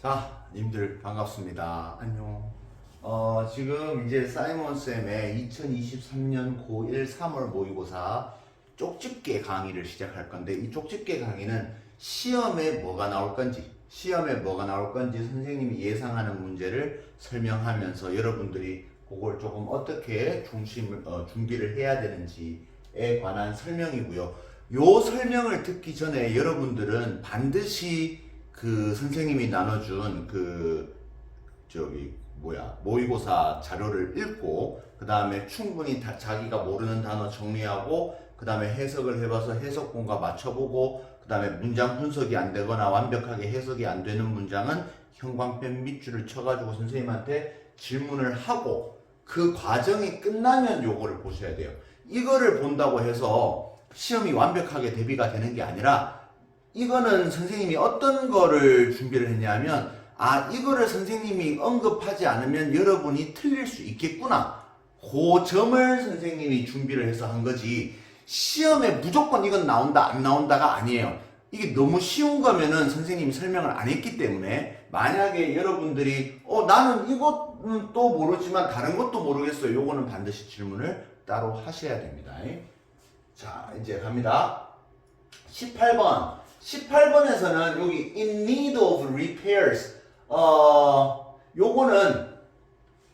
자, 님들 반갑습니다. 안녕. 어, 지금 이제 사이먼 쌤의 2023년 고1 3월 모의고사 쪽집게 강의를 시작할 건데 이 쪽집게 강의는 시험에 뭐가 나올 건지 시험에 뭐가 나올 건지 선생님이 예상하는 문제를 설명하면서 여러분들이 그걸 조금 어떻게 중심을 어, 준비를 해야 되는지에 관한 설명이고요. 요 설명을 듣기 전에 여러분들은 반드시 그 선생님이 나눠준 그 저기 뭐야 모의고사 자료를 읽고 그 다음에 충분히 다- 자기가 모르는 단어 정리하고 그 다음에 해석을 해봐서 해석본과 맞춰보고 그 다음에 문장 분석이 안 되거나 완벽하게 해석이 안 되는 문장은 형광펜 밑줄을 쳐가지고 선생님한테 질문을 하고 그 과정이 끝나면 요거를 보셔야 돼요. 이거를 본다고 해서 시험이 완벽하게 대비가 되는 게 아니라 이거는 선생님이 어떤 거를 준비를 했냐면 아 이거를 선생님이 언급하지 않으면 여러분이 틀릴 수 있겠구나. 그 점을 선생님이 준비를 해서 한 거지. 시험에 무조건 이건 나온다 안 나온다가 아니에요. 이게 너무 쉬운 거면은 선생님이 설명을 안 했기 때문에 만약에 여러분들이 어 나는 이것은 또 모르지만 다른 것도 모르겠어요. 요거는 반드시 질문을 따로 하셔야 됩니다. 자 이제 갑니다. 18번 18번에서는 여기 in need of repairs 어 요거는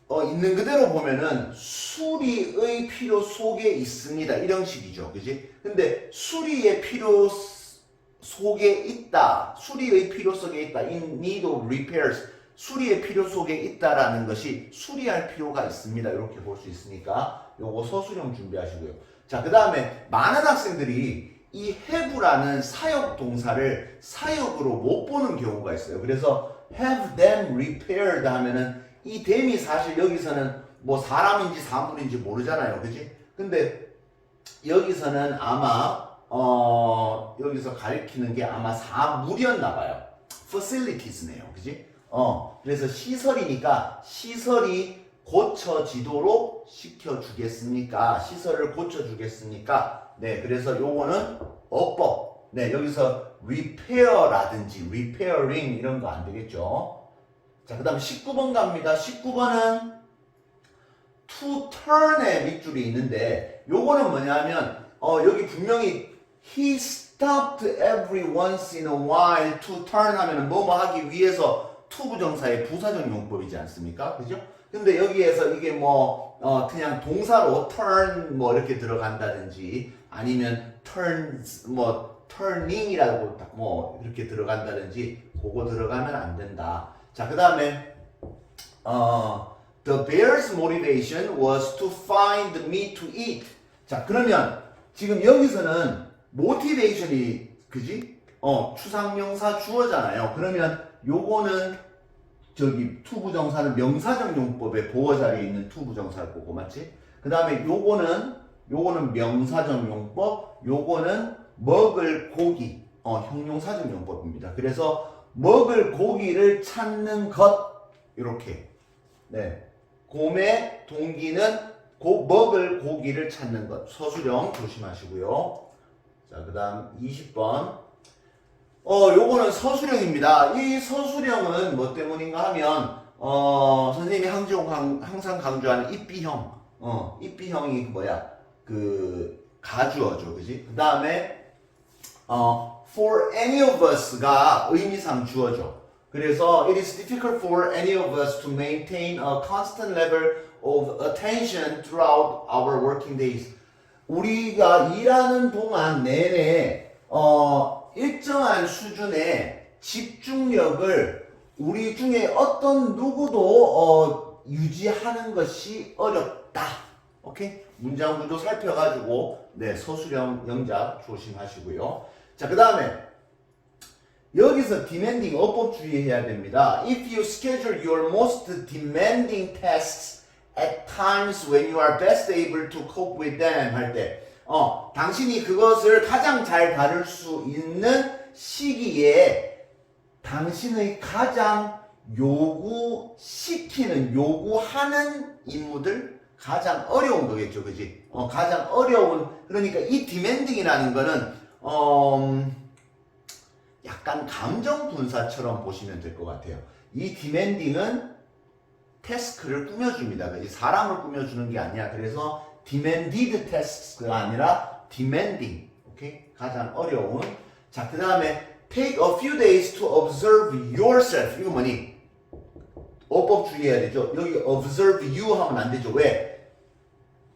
어 있는 그대로 보면은 수리의 필요 속에 있습니다. 이런 식이죠. 그지? 근데 수리의 필요 스- 속에 있다. 수리의 필요 속에 있다. in need of repairs. 수리의 필요 속에 있다라는 것이 수리할 필요가 있습니다. 이렇게 볼 수 있으니까 요거 서술형 준비하시고요. 자 그 다음에 많은 학생들이 이 have라는 사역 동사를 사역으로 못 보는 경우가 있어요. 그래서 have them repaired 하면은 이 them이 사실 여기서는 뭐 사람인지 사물인지 모르잖아요. 그지? 근데 여기서는 아마 어 여기서 가리키는 게 아마 사물이었나 봐요. facilities네요. 그지? 어 그래서 시설이니까 시설이 고쳐지도록 시켜주겠습니까? 시설을 고쳐주겠습니까? 네, 그래서 요거는 어법. 네, 여기서 repair라든지 repairing 이런 거 안 되겠죠? 자, 그 다음 19번 갑니다. 19번은 to turn의 밑줄이 있는데 요거는 뭐냐면 어, 여기 분명히 he stopped every once in a while to turn 하면은 뭐뭐 하기 위해서 to 부정사의 부사적 용법이지 않습니까? 그죠? 근데 여기에서 이게 뭐 어, 그냥 동사로 turn 뭐 이렇게 들어간다든지 아니면 turns 뭐 turning이라고 딱뭐 이렇게 들어간다든지 그거 들어가면 안 된다. 자, 그다음에 어 The bear's motivation was to find meat to eat. 자, 그러면 지금 여기서는 motivation이 그지? 어, 추상명사 주어잖아요. 그러면 요거는 저기 투부정사는 명사적 용법의 보어 자리에 있는 투부정사일 거고 맞지? 그 다음에 요거는 요거는 명사적 용법, 요거는 먹을 고기, 어, 형용사적 용법입니다. 그래서 먹을 고기를 찾는 것 이렇게 네 곰의 동기는 고, 먹을 고기를 찾는 것 서술형 조심하시고요. 자 그 다음 20번 어, 요거는 서술형입니다. 이 서술형은 뭐 때문인가 하면, 어, 선생님이 항상, 강- 항상 강조하는 입비형. 어, 입비형이 뭐야? 그, 가주어죠. 그지? 그 다음에, 어, for any of us가 의미상 주어죠. 그래서 it is difficult for any of us to maintain a constant level of attention throughout our working days. 우리가 일하는 동안 내내 어, 일정한 수준의 집중력을 우리 중에 어떤 누구도 어, 유지하는 것이 어렵다. 오케이? 문장 구조 살펴가지고 네 서술형 영작 조심하시고요. 자, 그 다음에 여기서 demanding 어법 주의해야 됩니다. If you schedule your most demanding tasks at times when you are best able to cope with them 할 때, 어, 당신이 그것을 가장 잘 다룰 수 있는 시기에 당신의 가장 요구시키는, 요구하는 임무들 가장 어려운 거겠죠, 그지? 어, 가장 어려운, 그러니까 이 demanding이라는 거는, 어, 음, 약간 감정 분사처럼 보시면 될 것 같아요. 이 demanding은 태스크를 꾸며줍니다. 이 사람을 꾸며주는 게 아니야. 그래서 demanded tasks가 아니라 demanding. 오케이? 가장 어려운. 자, 그 다음에 take a few days to observe yourself. 이거 뭐니? 어법 주의해야 되죠. 여기 observe you 하면 안 되죠. 왜?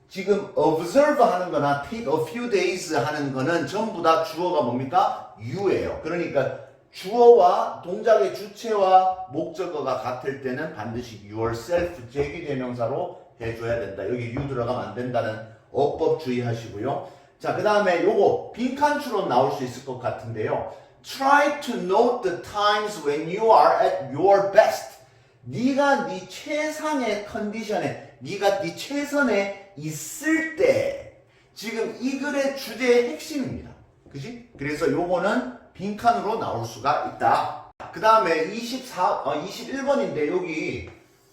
지금 observe 하는 거나 take a few days 하는 거는 전부 다 주어가 뭡니까? you예요. 그러니까 주어와 동작의 주체와 목적어가 같을 때는 반드시 yourself 제기대명사로 해줘야 된다. 여기 you 들어가면 안 된다는 어법 주의하시고요. 자, 그 다음에 요거 빈칸 추론 나올 수 있을 것 같은데요. Try to note the times when you are at your best. 네가 네 최상의 컨디션에, 네가 네 최선에 있을 때 지금 이 글의 주제의 핵심입니다. 그지? 그래서 요거는 빈칸으로 나올 수가 있다. 그 다음에 24, 어, 21번인데 여기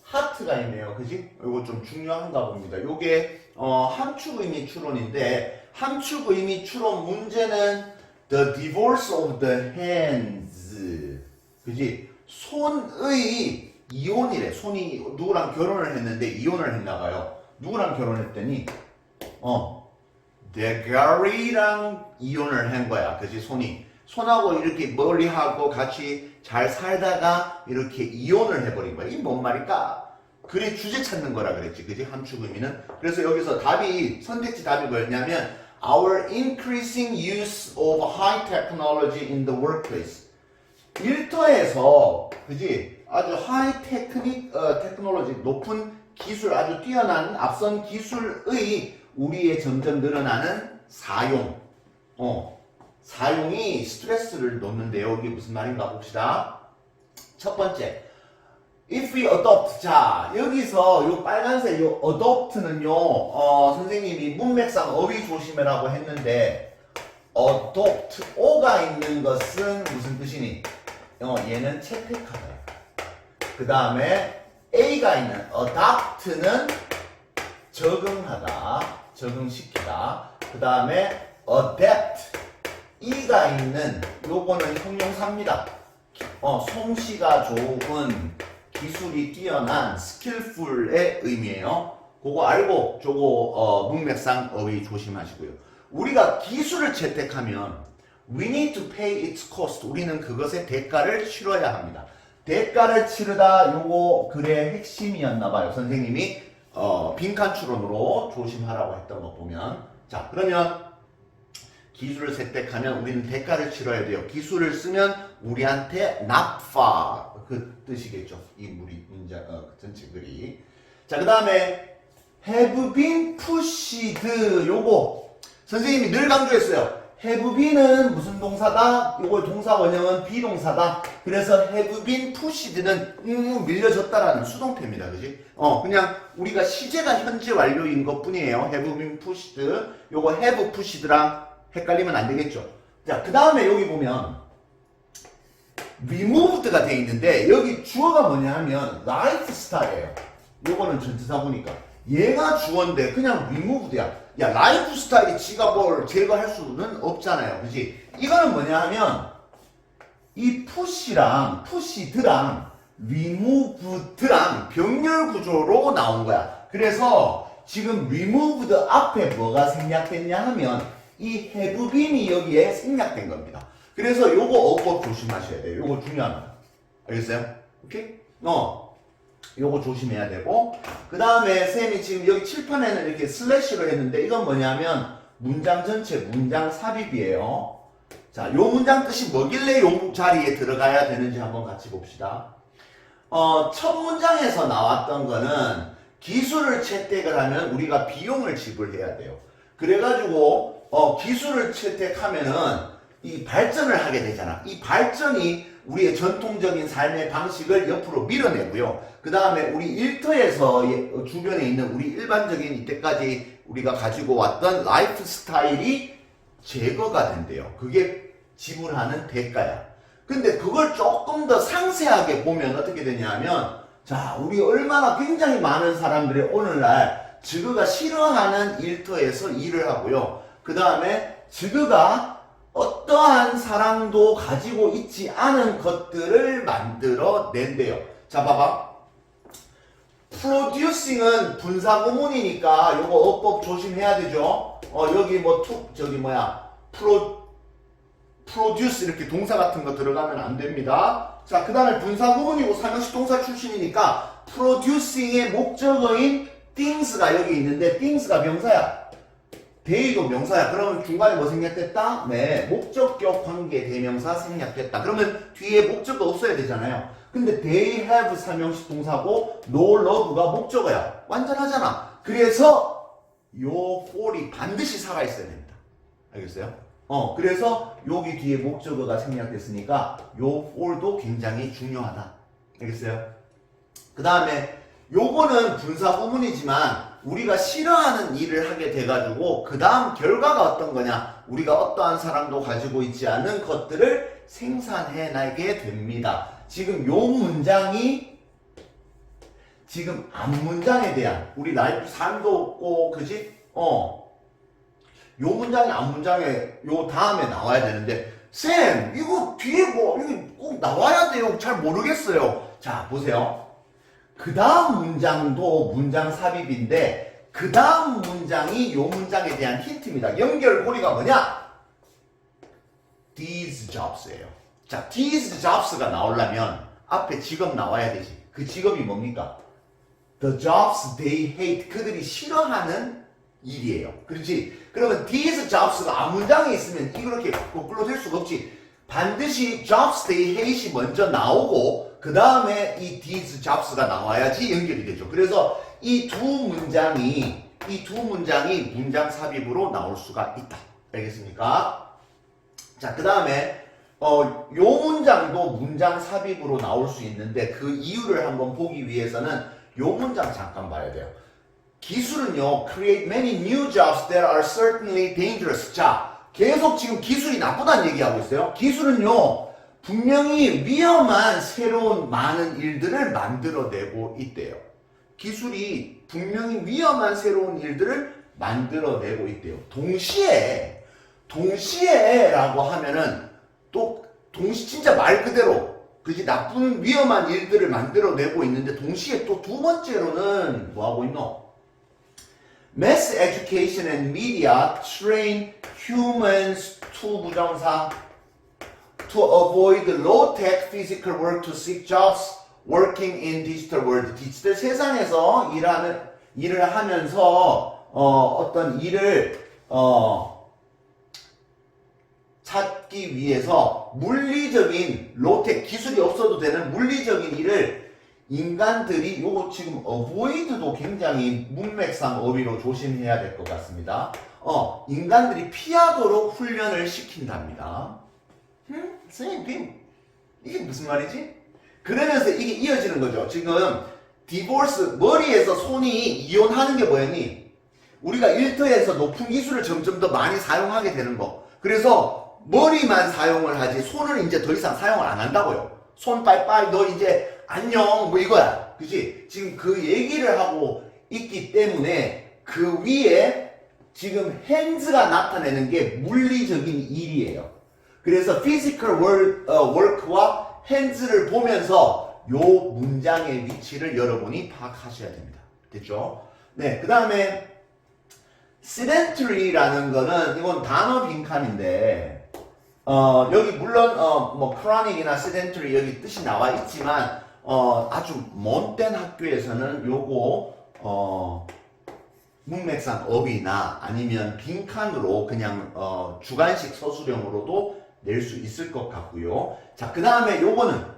하트가 있네요. 그지? 이거 좀 중요한가 봅니다. 요게 어, 함축 의미 추론인데 함축 의미 추론 문제는 the divorce of the hands. 그지? 손의 이혼이래. 손이 누구랑 결혼을 했는데 이혼을 했나 봐요. 누구랑 결혼했더니 어 데가리랑 이혼을 한 거야. 그지? 손이 손하고 이렇게 멀리 하고 같이 잘 살다가 이렇게 이혼을 해버린 거야. 이게 뭔 말일까? 그래 주제 찾는 거라 그랬지. 그지? 함축 의미는. 그래서 여기서 답이 선택지 답이 뭐였냐면 our increasing use of high technology in the workplace. 일터에서 그지? 아주 하이 테크닉 어, 테크놀로지 높은 기술 아주 뛰어난 앞선 기술의 우리의 점점 늘어나는 사용. 어. 사용이 스트레스를 놓는데요. 이게 무슨 말인가 봅시다. 첫 번째. If we adopt. 자, 여기서 요 빨간색 요 adopt는요, 어, 선생님이 문맥상 어휘 조심해라고 했는데, adopt. 오가 있는 것은 무슨 뜻이니? 어, 얘는 채택하다. 그 다음에 A가 있는 adopt는 적응하다, 적응시키다. 그 다음에 adapt. E가 있는 요거는 형용사입니다. 어, 솜씨가 좋은 기술이 뛰어난 skillful의 의미예요. 그거 알고 저거 어, 문맥상 어휘 조심하시고요. 우리가 기술을 채택하면 we need to pay its cost. 우리는 그것의 대가를 치러야 합니다. 대가를 치르다 요거 글의 핵심이었나 봐요. 선생님이 어, 빈칸 추론으로 조심하라고 했던 거 보면 자 그러면 기술을 채택하면 우리는 대가를 치러야 돼요. 기술을 쓰면 우리한테 납파 그 뜻이겠죠. 이 무리 문자 어, 그 전체 글이. 자, 그다음에 have been pushed 요거 선생님이 늘 강조했어요. have been은 무슨 동사다? 요거 동사 원형은 비동사다. 그래서 have been pushed는 음, 밀려졌다라는 수동태입니다. 그지? 어, 그냥 우리가 시제가 현재 완료인 것 뿐이에요. have been pushed. 요거 have pushed랑 헷갈리면 안 되겠죠. 자, 그 다음에 여기 보면 removed가 돼 있는데 여기 주어가 뭐냐 하면 lifestyle이에요. 요거는 전치사 보니까 얘가 주어인데 그냥 removed야. 야, 라이프스타일이 지가 뭘 제거할 수는 없잖아요. 그지? 이거는 뭐냐 하면 이 push랑 pushed랑 removed랑 병렬 구조로 나온 거야. 그래서 지금 removed 앞에 뭐가 생략됐냐 하면 이 been이 여기에 생략된 겁니다. 그래서 요거 어법 조심하셔야 돼요. 요거 거. 알겠어요? 오케이? 어. 요거 조심해야 되고 그 다음에 쌤이 지금 여기 칠판에는 이렇게 슬래시로 했는데 이건 뭐냐면 문장 전체 문장 삽입이에요. 자, 요 문장 뜻이 뭐길래 요 자리에 들어가야 되는지 한번 같이 봅시다. 어, 첫 문장에서 나왔던 거는 기술을 채택을 하면 우리가 비용을 지불해야 돼요. 그래가지고 어, 기술을 채택하면은 이 발전을 하게 되잖아. 이 발전이 우리의 전통적인 삶의 방식을 옆으로 밀어내고요. 그 다음에 우리 일터에서 주변에 있는 우리 일반적인 이때까지 우리가 가지고 왔던 라이프 스타일이 제거가 된대요. 그게 지불하는 대가야. 근데 그걸 조금 더 상세하게 보면 어떻게 되냐면, 자, 우리 얼마나 굉장히 많은 사람들이 오늘날 지그가 싫어하는 일터에서 일을 하고요. 그 다음에 지그가 어떠한 사랑도 가지고 있지 않은 것들을 만들어 낸대요. 자, 봐봐. producing은 분사 구문이니까 요거 어법 조심해야 되죠. 어, 여기 뭐 투, 저기 뭐야. pro, produce 이렇게 동사 같은 거 들어가면 안 됩니다. 자, 그 다음에 분사 구문이고 삼형식 동사 출신이니까 producing의 목적어인 things가 여기 있는데 things가 명사야. 데이도 명사야. 그러면 중간에 뭐 생략됐다? 네. 목적격 관계 대명사 생략됐다. 그러면 뒤에 목적어 없어야 되잖아요. 근데 they have 삼형식 동사고 no love가 목적어야. 완전하잖아. 그래서 요 for이 반드시 살아있어야 됩니다. 알겠어요? 어, 그래서 여기 뒤에 목적어가 생략됐으니까 요 for도 굉장히 중요하다. 알겠어요? 그 다음에 요거는 분사 구문이지만 우리가 싫어하는 일을 하게 돼가지고 그 다음 결과가 어떤 거냐? 우리가 어떠한 사랑도 가지고 있지 않은 것들을 생산해내게 됩니다. 지금 요 문장이 지금 앞 문장에 대한 우리 라이프 삶도 없고 그지? 어. 요 문장이 앞 문장에 요 다음에 나와야 되는데 쌤 이거 뒤에 뭐 이거 꼭 나와야 돼요. 잘 모르겠어요. 자 보세요 그 다음 문장도 문장 삽입인데 그 다음 문장이 요 문장에 대한 힌트입니다. 연결고리가 뭐냐? These jobs예요. 자, these jobs가 나오려면 앞에 직업 나와야 되지. 그 직업이 뭡니까? The jobs they hate. 그들이 싫어하는 일이에요. 그렇지? 그러면 these jobs가 앞 문장에 있으면 이렇게 거꾸로 될 수가 없지. 반드시 jobs they hate이 먼저 나오고 그 다음에 이 these jobs가 나와야지 연결이 되죠. 그래서 이 두 문장이 이 두 문장이 문장 삽입으로 나올 수가 있다. 알겠습니까? 자, 그 다음에 어, 요 문장도 문장 삽입으로 나올 수 있는데 그 이유를 한번 보기 위해서는 요 문장 잠깐 봐야 돼요. 기술은요, create many new jobs that are certainly dangerous. 자, 계속 지금 기술이 나쁘다는 얘기하고 있어요. 기술은요, 분명히 위험한 새로운 많은 일들을 만들어내고 있대요. 기술이 분명히 위험한 새로운 일들을 만들어내고 있대요. 동시에, 동시에 라고 하면은 또 동시 진짜 말 그대로 그지 나쁜 위험한 일들을 만들어내고 있는데 동시에 또 두 번째로는 뭐 하고 있노? Mass education and media train humans to 부정사 to avoid low-tech physical work to seek jobs working in digital world. 디지털 세상에서 일하는 일을 하면서 어, 어떤 일을 어, 찾기 위해서 물리적인 로텍 기술이 없어도 되는 물리적인 일을 인간들이 요거 지금 avoid도 굉장히 문맥상 어휘로 조심해야 될 것 같습니다. 어, 인간들이 피하도록 훈련을 시킨답니다. 음? 선생님, 이게 무슨 말이지? 그러면서 이게 이어지는 거죠. 지금 디보스 머리에서 손이 이혼하는 게 뭐였니? 우리가 일터에서 높은 기술을 점점 더 많이 사용하게 되는 거. 그래서 머리만 사용을 하지 손을 이제 더 이상 사용을 안 한다고요. 손 빠이빠이 너 이제 안녕 뭐 이거야. 그지? 지금 그 얘기를 하고 있기 때문에 그 위에 지금 핸즈가 나타내는 게 물리적인 일이에요. 그래서 physical work, 어, work와 hands를 보면서 요 문장의 위치를 여러분이 파악하셔야 됩니다. 됐죠? 네, 그 다음에 sedentary라는 거는 이건 단어 빈칸인데 어, 여기 물론 어, 뭐 chronic이나 sedentary 여기 뜻이 나와 있지만 어, 아주 못된 학교에서는 요거 어, 문맥상 업이나 아니면 빈칸으로 그냥 어, 주관식 서술형으로도 낼 수 있을 것 같고요. 자, 그 다음에 요거는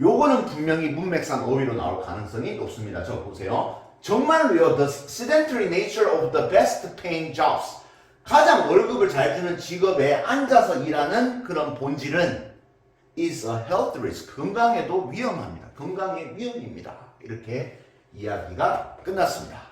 요거는 분명히 문맥상 어휘로 나올 가능성이 높습니다. 저 보세요. 정말로요. The sedentary nature of the best paying jobs. 가장 월급을 잘 주는 직업에 앉아서 일하는 그런 본질은 is a health risk. 건강에도 위험합니다. 건강의 위험입니다. 이렇게 이야기가 끝났습니다.